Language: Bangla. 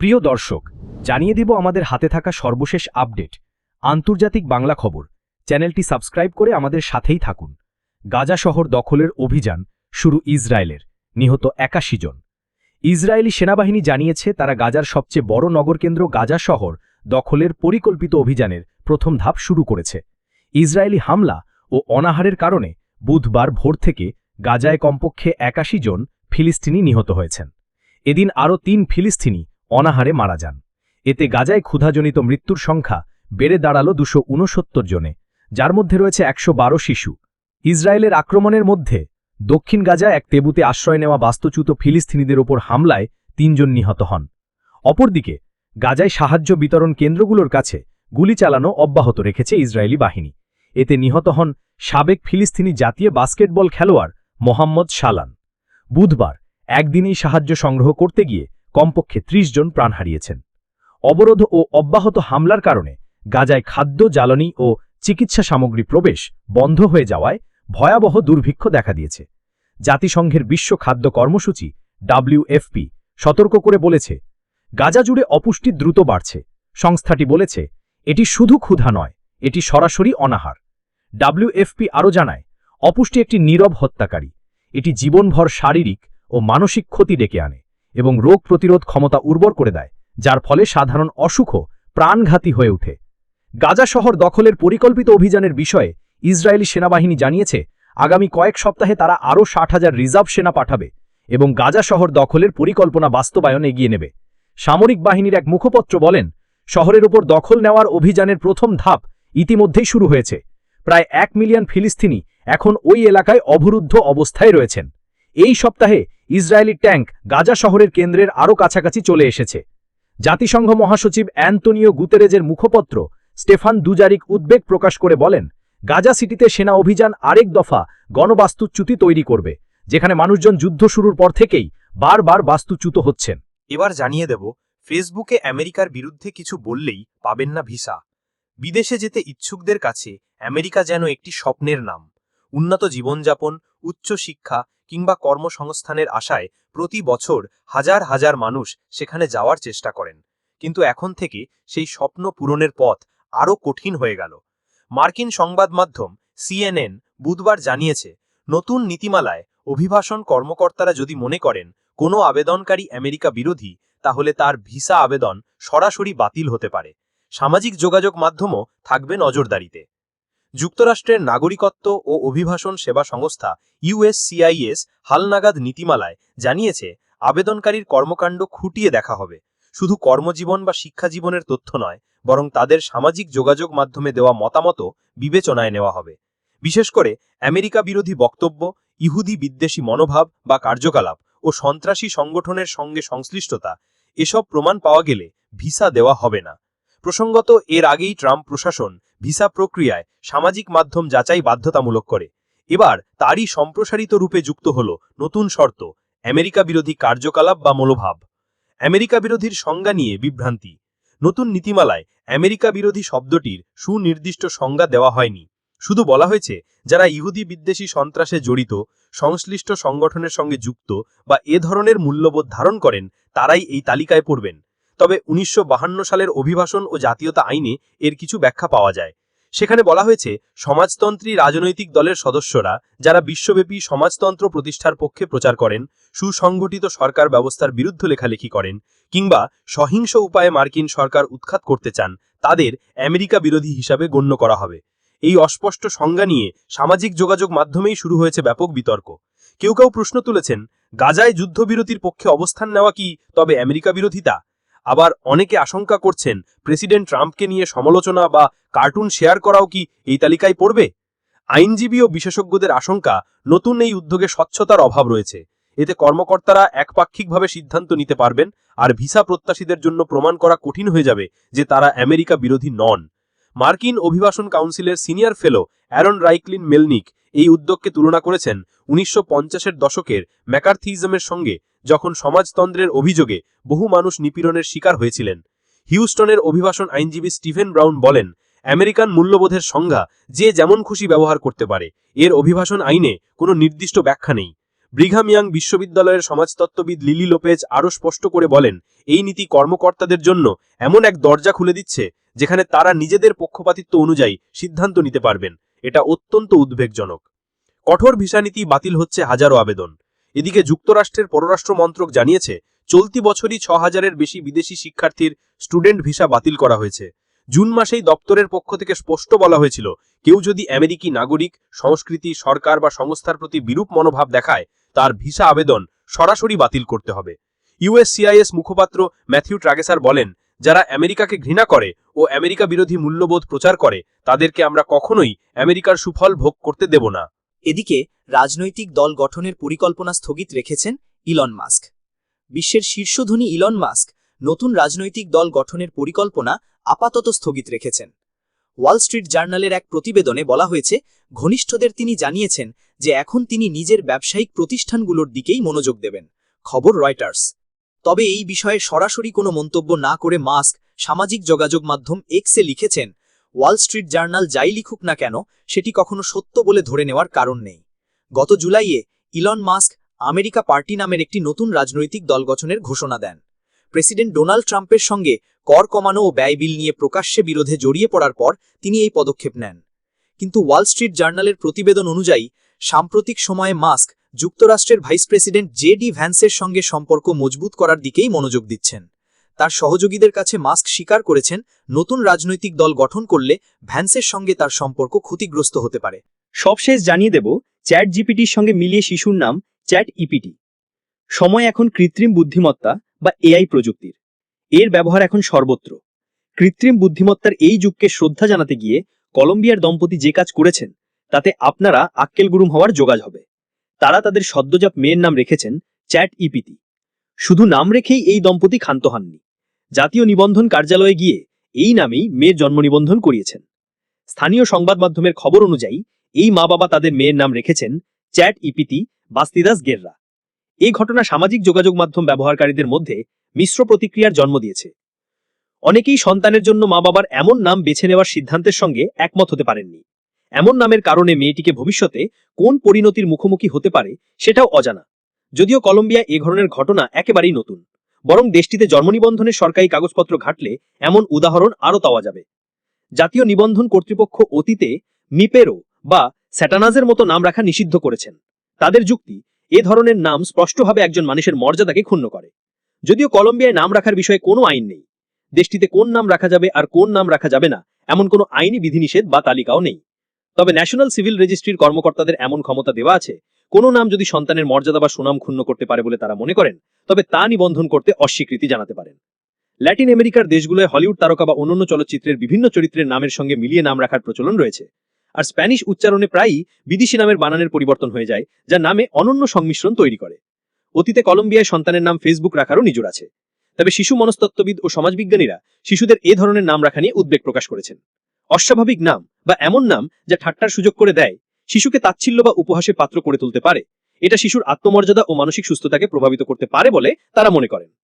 প্রিয় দর্শক, জানিয়ে দিব আমাদের হাতে থাকা সর্বশেষ আপডেট। আন্তর্জাতিক বাংলা খবর। চ্যানেলটি সাবস্ক্রাইব করে আমাদের সাথেই থাকুন। গাজা শহর দখলের অভিযান শুরু ইসরায়েলের, নিহত একাশি জন। ইসরায়েলি সেনাবাহিনী জানিয়েছে, তারা গাজার সবচেয়ে বড় নগরকেন্দ্র গাজা শহর দখলের পরিকল্পিত অভিযানের প্রথম ধাপ শুরু করেছে। ইসরায়েলি হামলা ও অনাহারের কারণে বুধবার ভোর থেকে গাজায় কমপক্ষে একাশি জন ফিলিস্তিনি নিহত হয়েছেন। এদিন আরও তিন ফিলিস্তিনি অনাহারে মারা যান। এতে গাজায় ক্ষুধাজনিত মৃত্যুর সংখ্যা বেড়ে দাঁড়াল দুশো জনে, যার মধ্যে রয়েছে একশো বারো শিশু। ইসরায়েলের আক্রমণের মধ্যে দক্ষিণ গাজা এক তেবুতে আশ্রয় নেওয়া বাস্তুচ্যুত ফিলিস্তিনিদের ওপর হামলায় তিনজন নিহত হন। অপরদিকে, গাজায় সাহায্য বিতরণ কেন্দ্রগুলোর কাছে গুলি চালানো অব্যাহত রেখেছে ইসরায়েলি বাহিনী। এতে নিহত হন সাবেক ফিলিস্তিনি জাতীয় বাস্কেটবল খেলোয়াড় মোহাম্মদ শালান বুধবার একদিনেই সাহায্য সংগ্রহ করতে গিয়ে কমপক্ষে ত্রিশ জন প্রাণ হারিয়েছেন। অবরোধ ও অব্যাহত হামলার কারণে গাজায় খাদ্য, জ্বালানি ও চিকিৎসা সামগ্রী প্রবেশ বন্ধ হয়ে যাওয়ায় ভয়াবহ দুর্ভিক্ষ দেখা দিয়েছে। জাতিসংঘের বিশ্ব খাদ্য কর্মসূচি ডাব্লিউএফপি সতর্ক করে বলেছে, গাজা জুড়ে অপুষ্টি দ্রুত বাড়ছে। সংস্থাটি বলেছে, এটি শুধু ক্ষুধা নয়, এটি সরাসরি অনাহার। ডাব্লিউএফপি আরও জানায়, অপুষ্টি একটি নীরব হত্যাকারী, এটি জীবনভর শারীরিক ও মানসিক ক্ষতি ডেকে আনে। এবং রোগ প্রতিরোধ ক্ষমতা উর্বর করে দেয়, যার ফলে সাধারণ অসুখও প্রাণঘাতী হয়ে ওঠে। গাজা শহর দখলের পরিকল্পিত অভিযানের বিষয়ে ইসরায়েলি সেনাবাহিনী জানিয়েছে, আগামী কয়েক সপ্তাহে তারা আরও ষাট হাজার রিজার্ভ সেনা পাঠাবে এবং গাজা শহর দখলের পরিকল্পনা বাস্তবায়ন এগিয়ে নেবে। সামরিক বাহিনীর এক মুখপত্র বলেন, শহরের ওপর দখল নেওয়ার অভিযানের প্রথম ধাপ ইতিমধ্যেই শুরু হয়েছে। প্রায় এক মিলিয়ন ফিলিস্তিনি এখন ওই এলাকায় অবরুদ্ধ অবস্থায় রয়েছেন। এই সপ্তাহে ইসরায়েলি ট্যাঙ্ক গাজা শহরের কেন্দ্রের আরও কাছাকাছি চলে এসেছে। জাতিসংঘ মহাসচিব অ্যান্তনিও গুতেরেজের মুখপত্র স্টেফান দুজারিক উদ্বেগ প্রকাশ করে বলেন, গাজা সিটিতে সেনা অভিযান আরেক দফা গণবাস্তুচ্যুতি তৈরি করবে, যেখানে মানুষজন যুদ্ধ শুরুর পর থেকেই বারবার বাস্তুচ্যুত হচ্ছেন। এবার জানিয়ে দেব, ফেসবুকে আমেরিকার বিরুদ্ধে কিছু বললেই পাবেন না ভিসা। বিদেশে যেতে ইচ্ছুকদের কাছে আমেরিকা যেন একটি স্বপ্নের নাম। উন্নত জীবনযাপন, উচ্চ শিক্ষা কিংবা কর্মসংস্থানের আশায় প্রতি বছর হাজার হাজার মানুষ সেখানে যাওয়ার চেষ্টা করেন। কিন্তু এখন থেকে সেই স্বপ্ন পূরণের পথ আরও কঠিন হয়ে গেল। মার্কিন সংবাদ মাধ্যম সিএনএন বুধবার জানিয়েছে, নতুন নীতিমালায় অভিবাসন কর্মকর্তারা যদি মনে করেন কোনো আবেদনকারী আমেরিকা বিরোধী, তাহলে তার ভিসা আবেদন সরাসরি বাতিল হতে পারে। সামাজিক যোগাযোগ মাধ্যমও থাকবে নজরদারিতে। যুক্তরাষ্ট্রের নাগরিকত্ব ও অভিবাসন সেবা সংস্থা ইউএসসিআইএস হালনাগাদ নীতিমালায় জানিয়েছে, আবেদনকারীর কর্মকাণ্ড খুঁটিয়ে দেখা হবে। শুধু কর্মজীবন বা শিক্ষা জীবনের তথ্য নয়, বরং তাদের সামাজিক যোগাযোগ মাধ্যমে দেওয়া মতামতও বিবেচনায় নেওয়া হবে। বিশেষ করে আমেরিকা বিরোধী বক্তব্য, ইহুদি বিদ্বেষী মনোভাব বা কার্যকলাপ ও সন্ত্রাসী সংগঠনের সঙ্গে সংশ্লিষ্টতা, এসব প্রমাণ পাওয়া গেলে ভিসা দেওয়া হবে না। প্রসঙ্গত, এর আগেই ট্রাম্প প্রশাসন ভিসা প্রক্রিয়ায় সামাজিক মাধ্যম যাচাই বাধ্যতামূলক করে। এবার তারই সম্প্রসারিত রূপে যুক্ত হল নতুন শর্ত, আমেরিকা বিরোধী কার্যকলাপ বা মনোভাব। আমেরিকা বিরোধীর সংজ্ঞা নিয়ে বিভ্রান্তি। নতুন নীতিমালায় আমেরিকা বিরোধী শব্দটির সুনির্দিষ্ট সংজ্ঞা দেওয়া হয়নি। শুধু বলা হয়েছে, যারা ইহুদি বিদ্বেষী সন্ত্রাসে জড়িত, সংশ্লিষ্ট সংগঠনের সঙ্গে যুক্ত বা এ ধরনের মূল্যবোধ ধারণ করেন, তারাই এই তালিকায় পড়বেন। তবে উনিশশো সালের অভিবাসন ও জাতীয়তা আইনে এর কিছু ব্যাখ্যা পাওয়া যায়। সেখানে বলা হয়েছে, সমাজতন্ত্রী রাজনৈতিক দলের সদস্যরা যারা বিশ্বব্যাপী সমাজতন্ত্র প্রতিষ্ঠার পক্ষে প্রচার করেন, সুসংগঠিত সরকার ব্যবস্থার বিরুদ্ধে লেখালেখি করেন, কিংবা সহিংস উপায়ে মার্কিন সরকার উৎখাত করতে চান, তাদের আমেরিকা বিরোধী হিসাবে গণ্য করা হবে। এই অস্পষ্ট সংজ্ঞা নিয়ে সামাজিক যোগাযোগ মাধ্যমেই শুরু হয়েছে ব্যাপক বিতর্ক। কেউ কেউ প্রশ্ন তুলেছেন, গাজায় যুদ্ধবিরতির পক্ষে অবস্থান নেওয়া কি তবে আমেরিকা বিরোধিতা আবার অনেকে আশঙ্কা করছেন প্রেসিডেন্ট ট্রাম্পকে নিয়ে সমালোচনা বা কার্টুন শেয়ার করাও কি এই তালিকায় পড়বে? আইনজীবী ও বিশেষজ্ঞদের আশঙ্কা, নতুন এই উদ্যোগে স্বচ্ছতার অভাব রয়েছে। এতে কর্মকর্তারা একপাক্ষিকভাবে সিদ্ধান্ত নিতে পারবেন, আর ভিসা প্রত্যাশীদের জন্য প্রমাণ করা কঠিন হয়ে যাবে যে তারা আমেরিকা বিরোধী নন। মার্কিন অভিবাসন কাউন্সিলের সিনিয়র ফেলো অ্যারন রাইকলিন মেলনিক এই উদ্যোগকে তুলনা করেছেন উনিশশো পঞ্চাশের দশকের ম্যাকার্থিজমের সঙ্গে, যখন সমাজতন্ত্রের অভিযোগে বহু মানুষ নিপীড়নের শিকার হয়েছিলেন। হিউস্টনের অভিবাসন আইনজীবী স্টিভেন ব্রাউন বলেন, আমেরিকান মূল্যবোধের সংজ্ঞা যে যেমন খুশি ব্যবহার করতে পারে, এর অভিবাসন আইনে কোনো নির্দিষ্ট ব্যাখ্যা নেই। ব্রিঘাম ইয়াং বিশ্ববিদ্যালয়ের সমাজতত্ত্ববিদ লিলি লোপেজ আরও স্পষ্ট করে বলেন, এই নীতি কর্মকর্তাদের জন্য এমন এক দরজা খুলে দিচ্ছে যেখানে তারা নিজেদের পক্ষপাতিত্ব অনুযায়ী সিদ্ধান্ত নিতে পারবেন। এটা অত্যন্ত উদ্বেগজনক। কঠোর ভিসা নীতি বাতিল হচ্ছে হাজারো আবেদন। এদিকে যুক্তরাষ্ট্রের পররাষ্ট্র মন্ত্রক জানিয়েছে, চলতি বছরই ছ হাজারের বেশি বিদেশি শিক্ষার্থীর স্টুডেন্ট ভিসা বাতিল করা হয়েছে। জুন মাসেই দপ্তরের পক্ষ থেকে স্পষ্ট বলা হয়েছিল, কেউ যদি আমেরিকি নাগরিক, সংস্কৃতি, সরকার বা সংস্থার প্রতি বিরূপ মনোভাব দেখায়, তার ভিসা আবেদন সরাসরি বাতিল করতে হবে। ইউএসসিআইএস মুখপাত্র ম্যাথিউ ট্রাগেসার বলেন, যারা আমেরিকাকে ঘৃণা করে ও আমেরিকা বিরোধী মূল্যবোধ প্রচার করে, তাদেরকে আমরা কখনোই আমেরিকার সুফল ভোগ করতে দেব না। এদিকে, রাজনৈতিক দল গঠনের পরিকল্পনা স্থগিত রেখেছেন ইলন মাস্ক। বিশ্বের শীর্ষধনী ইলন মাস্ক নতুন রাজনৈতিক দল গঠনের পরিকল্পনা আপাতত স্থগিত রেখেছেন। ওয়াল স্ট্রিট জার্নালের এক প্রতিবেদনে বলা হয়েছে, ঘনিষ্ঠদের তিনি জানিয়েছেন যে এখন তিনি নিজের ব্যবসায়িক প্রতিষ্ঠানগুলোর দিকেই মনোযোগ দেবেন। খবর রয়টার্স। তবে এই বিষয়ে সরাসরি কোনো মন্তব্য না করে মাস্ক সামাজিক যোগাযোগ মাধ্যম এক্সে লিখেছেন, ওয়াল স্ট্রিট জার্নাল যাই লিখুক না কেন, সেটি কখনো সত্য বলে ধরে নেওয়ার কারণ নেই। গত জুলাইয়ে ইলন মাস্ক আমেরিকা পার্টি নামের একটি নতুন রাজনৈতিক দল গঠনের ঘোষণা দেন। প্রেসিডেন্ট ডোনাল্ড ট্রাম্পের সঙ্গে কর কমানো ও ব্যয় বিল নিয়ে প্রকাশ্যে বিরোধে জড়িয়ে পড়ার পর তিনি এই পদক্ষেপ নেন। কিন্তু ওয়াল স্ট্রিট জার্নালের প্রতিবেদন অনুযায়ী, সাম্প্রতিক সময়ে মাস্ক যুক্তরাষ্ট্রের ভাইস প্রেসিডেন্ট জে ডি ভ্যান্সের সঙ্গে সম্পর্ক মজবুত করার দিকেই মনোযোগ দিচ্ছেন। তার সহযোগীদের কাছে মাস্ক স্বীকার করেছেন, নতুন রাজনৈতিক দল গঠন করলে ভ্যান্সের সঙ্গে তার সম্পর্ক ক্ষতিগ্রস্ত হতে পারে। সবশেষ জানিয়ে দেব চ্যাট জিপিটির সঙ্গে মিলিয়ে শিশুর নাম চ্যাট ইপিটি সময় এখন কৃত্রিম বুদ্ধিমত্তা বা এআই প্রযুক্তির। এর ব্যবহার এখন সর্বত্র। কৃত্রিম বুদ্ধিমত্তার এই যুগকে শ্রদ্ধা জানাতে গিয়ে কলম্বিয়ার দম্পতি যে কাজ করেছেন, তাতে আপনারা আক্কেল গুরুম হওয়ার যোগাজ হবে। তারা তাদের সদ্যজাত মেয়ের নাম রেখেছেন চ্যাট ইপিটি শুধু নাম রেখেই এই দম্পতি ক্ষান্ত হননি। জাতীয় নিবন্ধন কার্যালয়ে গিয়ে এই নামেই মেয়ের জন্ম নিবন্ধন করিয়েছেন। স্থানীয় সংবাদ মাধ্যমের খবর অনুযায়ী, এই মা বাবা তাদের মেয়ের নাম রেখেছেন চ্যাট ইপিতি বাস্তিদাস গেররা। এই ঘটনা সামাজিক যোগাযোগ মাধ্যম ব্যবহারকারীদের মধ্যে মিশ্র প্রতিক্রিয়ার জন্ম দিয়েছে। অনেকেই সন্তানের জন্য মা বাবার এমন নাম বেছে নেওয়ার সিদ্ধান্তের সঙ্গে একমত হতে পারেননি। এমন নামের কারণে মেয়েটিকে ভবিষ্যতে কোন পরিণতির মুখোমুখি হতে পারে সেটাও অজানা। যদিও কলম্বিয়া এ ধরনের ঘটনা একেবারেই নতুন। বরং দেশটিতে জন্ম নিবন্ধনের সরকারি কাগজপত্র ঘাটলে এমন উদাহরণ আরও পাওয়া যাবে। জাতীয় নিবন্ধন কর্তৃপক্ষ অতীতে মিপেরো বা স্যাটানাজের মতো নাম রাখা নিষিদ্ধ করেছেন। তাদের যুক্তি এ ধরনের নাম স্পষ্টভাবে একজন মানুষের মর্যাদাকে ক্ষুণ্ণ করে। যদিও কলম্বিয়ায় নাম রাখার বিষয়ে কোনো আইন নেই। দেশটিতে কোন নাম রাখা যাবে আর কোন নাম রাখা যাবে না এমন কোনো আইনি বিধিনিষেধ বা তালিকাও নেই। তবে ন্যাশনাল সিভিল রেজিস্ট্রির কর্মকর্তাদের এমন ক্ষমতা দেওয়া আছে। কোনো নাম যদি সন্তানের মর্যাদা বা সুনাম ক্ষুণ্ণ করতে পারে বলে তারা মনে করেন তবে তা নিবন্ধন করতে অস্বীকৃতি জানাতে পারেন। ল্যাটিন আমেরিকার দেশগুলোয় হলিউড তারকা বা অন্যান্য চলচ্চিত্রের বিভিন্ন চরিত্রের নামের সঙ্গে মিলিয়ে নাম রাখার প্রচলন রয়েছে। আর স্প্যানিশ উচ্চারণে প্রায়ই বিদেশি নামের বানানের পরিবর্তন হয়ে যায়, যা নামে অনন্য সংমিশ্রণ তৈরি করে। অতীতে কলম্বিয়ায় সন্তানের নাম ফেসবুক রাখারও নিজুর আছে। তবে শিশু মনস্তত্ত্ববিদ ও সমাজবিজ্ঞানীরা শিশুদের এ ধরনের নাম রাখা নিয়ে উদ্বেগ প্রকাশ করেছেন। অস্বাভাবিক নাম বা এমন নাম যা ঠাট্টার সুযোগ করে দেয়, শিশুকে তাচ্ছিল্য বা উপহাসের পাত্র করে তুলতে পারে। এটা শিশুর আত্মমর্যাদা ও মানসিক সুস্থতাকে প্রভাবিত করতে পারে বলে তারা মনে করেন।